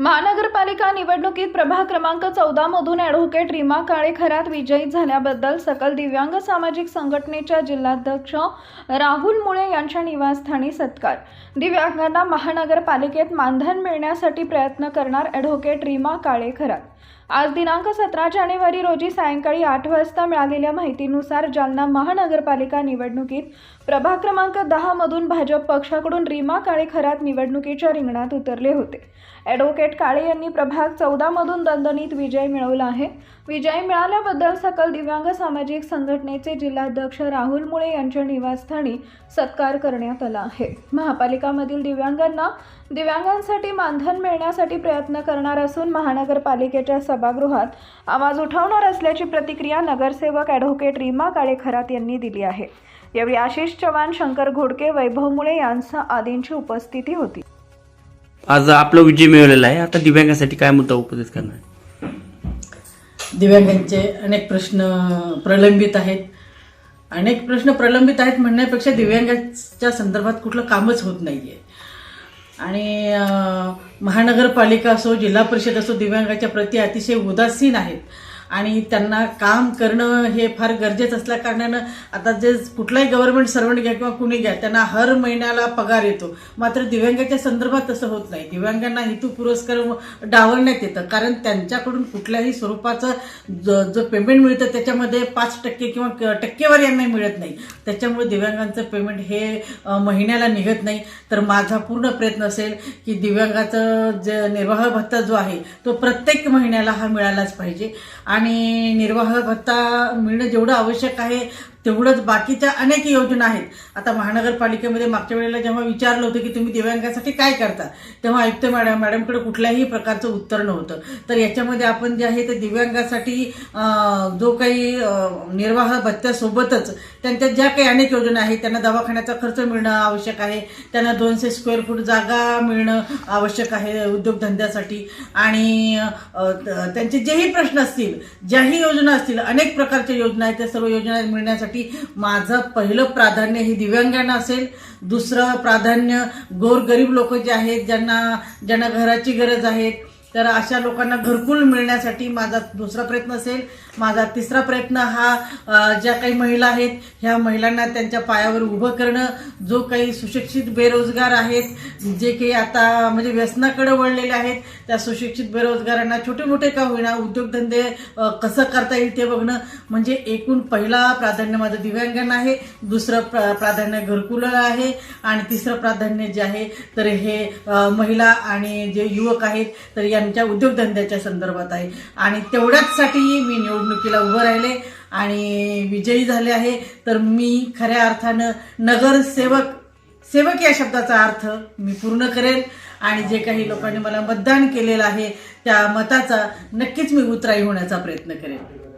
महानगरपालिका निवडणुकीत प्रभाग क्रमांक चौदा मधून ॲडव्होकेट रीमा काळे खरात विजयी झाल्याबद्दल सकल दिव्यांग सामाजिक संघटनेच्या जिल्हाध्यक्ष राहुल मुळे यांच्या निवासस्थानी सत्कार. दिव्यांगांना महानगरपालिकेत मानधन मिळण्यासाठी प्रयत्न करणार ॲडव्होकेट रीमा काळे खरात आज दिनांक सतरा जानेवारी रोजी सायंकाळी आठ वाजता मिळालेल्या माहितीनुसार जालना महानगरपालिका निवडणुकीत प्रभाग क्रमांक दहामधून भाजप पक्षाकडून रीमा काळे खरात निवडणुकीच्या रिंगणात उतरले होते. ॲडव्होकेट काळे यांनी प्रभाग चौदामधून दणदणीत विजय मिळवला आहे. विजय मिळाल्याबद्दल सकल दिव्यांग सामाजिक संघटनेचे जिल्हाध्यक्ष राहुल मुळे यांच्या निवासस्थानी सत्कार करण्यात आला आहे. महापालिकामधील दिव्यांगांना दिव्यांगांसाठी मानधन मिळण्यासाठी प्रयत्न करणार असून महानगरपालिकेच्या सभागृहात आवाज उठवणार असल्याची प्रतिक्रिया नगरसेवक ॲडव्होकेट रीमा काळे खरात यांनी दिली आहे. यावेळी आशिष चव्हाण शंकर घोडके वैभव मुळे यांचा आदींची उपस्थिती होती. आज आपला विजय मिळवलेला आहे. आता दिव्यांगासाठी काय मुद्दा उपदेश करणार? दिव्यांगांचे अनेक प्रश्न प्रलंबित आहेत. अनेक प्रश्न प्रलंबित आहेत म्हणण्यापेक्षा दिव्यांगाच्या संदर्भात कुठलं कामच होत नाही आहे आणि महानगरपालिका असो जिल्हा परिषद असो दिव्यांगाच्या प्रती अतिशय उदासीन आहेत. आणि त्यांना काम करणं हे फार गरजेचं असल्या कारणानं आता जे कुठलाही गव्हर्नमेंट सर्वंट घ्या किंवा कुणी घ्या त्यांना हर महिन्याला पगार येतो. मात्र दिव्यांगाच्या संदर्भात तसं होत नाही. दिव्यांगांना हेतू पुरस्कार डावलण्यात येतं. कारण त्यांच्याकडून कुठल्याही स्वरूपाचं ज- जो पेमेंट मिळतं त्याच्यामध्ये पाच टक्के किंवा टक्केवारी यांना मिळत नाही. त्याच्यामुळे दिव्यांगांचं पेमेंट हे महिन्याला निघत नाही. तर माझा पूर्ण प्रयत्न असेल की दिव्यांगाचं जे निर्वाह भत्ता जो आहे तो प्रत्येक महिन्याला हा मिळालाच पाहिजे. आणि आणि निर्वाह भत्ता मिळणं जेवढं आवश्यक आहे तेवढंच बाकीच्या अनेक योजना आहेत. आता महानगरपालिकेमध्ये मागच्या वेळेला जेव्हा विचारलं होतं की तुम्ही दिव्यांगासाठी काय करता तेव्हा आयुक्त मॅडम मॅडमकडे कुठल्याही प्रकारचं उत्तर नव्हतं. तर याच्यामध्ये आपण जे आहे ते दिव्यांगासाठी जो काही निर्वाह भत्त्यासोबतच त्यांच्या ज्या काही अनेक योजना आहेत त्यांना दवाखान्याचा खर्च मिळणं आवश्यक आहे त्यांना दोनशे स्क्वेअर फूट जागा मिळणं आवश्यक आहे उद्योगधंद्यासाठी. आणि त्यांचे जेही प्रश्न असतील ज्याही योजना असतील अनेक प्रकारच्या योजना आहेत त्या सर्व योजना मिळण्यासाठी माझं पहिलं प्राधान्य हे दिव्यांगांना असेल. दुसरं प्राधान्य गोरगरीब लोक जे आहेत ज्यांना ज्यांना घराची गरज आहे तर अशा लोकांना घरकुल मिळण्यासाठी माझा दुसरा प्रयत्न असेल. माझा तिसरा प्रयत्न हा ज्या काही महिला आहेत ह्या महिलांना त्यांच्या पायावर उभं करणं जो काही सुशिक्षित बेरोजगार आहेत जे काही आता म्हणजे व्यसनाकडे वळलेले आहेत त्या सुशिक्षित बेरोजगारांना छोटे मोठे का होईना उद्योगधंदे कसं करता येईल ते बघणं. म्हणजे एकूण पहिला प्राधान्य माझं दिव्यांगांना आहे दुसरं प्रा- प्राधान्य घरकुल आहे आणि तिसरं प्राधान्य जे आहे तर हे महिला आणि जे युवक आहेत तर या त्यांच्या उद्योगधंद्याच्या संदर्भात आहे. आणि तेवढ्याचसाठी मी निवडणुकीला उभं राहिले आणि विजयी झाले आहे. तर मी खऱ्या अर्थानं नगरसेवक सेवक या शब्दाचा अर्थ मी पूर्ण करेल. आणि जे काही लोकांनी मला मतदान केलेलं आहे त्या मताचा नक्कीच मी उतराई होण्याचा प्रयत्न करेन.